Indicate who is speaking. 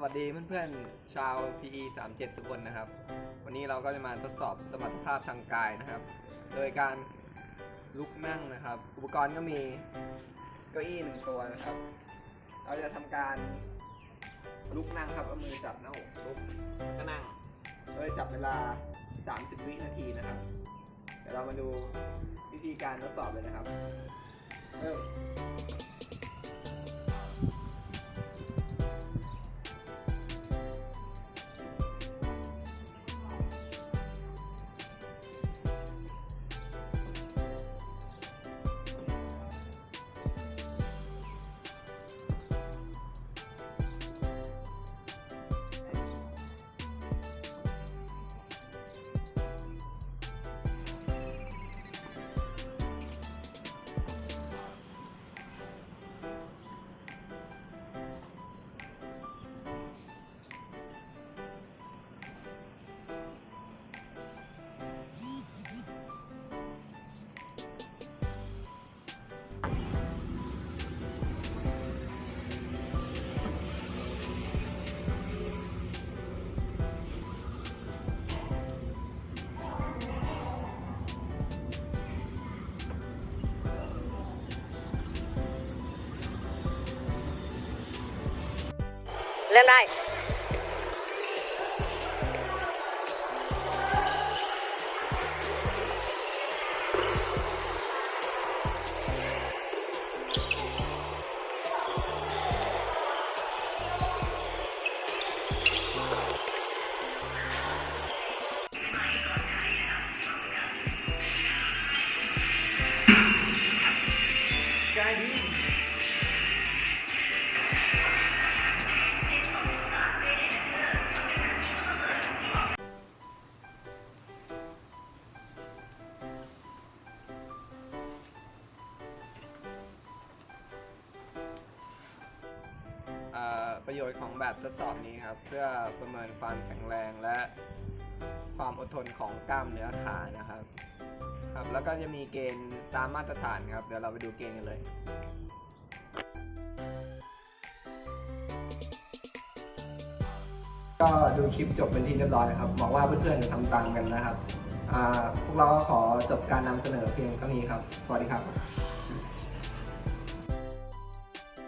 Speaker 1: สวัสดีเพื่อนๆ ชาว PE 37 ทุกคนนะครับ วันนี้เราก็จะมาทดสอบสมรรถภาพทางกายนะครับ โดยการลุกนั่งนะครับ อุปกรณ์ก็มีเก้าอี้หนึ่งตัวนะครับ เราจะทำการลุกนั่งครับเอามือจับหน้าอกลุกก็นั่งโดยจับเวลา 30 วินาทีนะครับ เดี๋ยวเรามาดูวิธีการทดสอบเลยนะครับ เริ่ม ประโยชน์ของแบบทดสอบนี้ครับ เพื่อประเมินความแข็งแรงและความอดทนของกล้ามเนื้อขานะครับ ครับ แล้วก็จะมีเกณฑ์ตามมาตรฐานครับ เดี๋ยวเราไปดูเกณฑ์กันเลยก็ดูคลิปจบเป็นที่เรียบร้อยครับหวังว่าเพื่อนๆจะทำตามกันนะครับ พวกเราก็ขอจบการนำเสนอเพียงเท่านี้ครับ สวัสดีครับ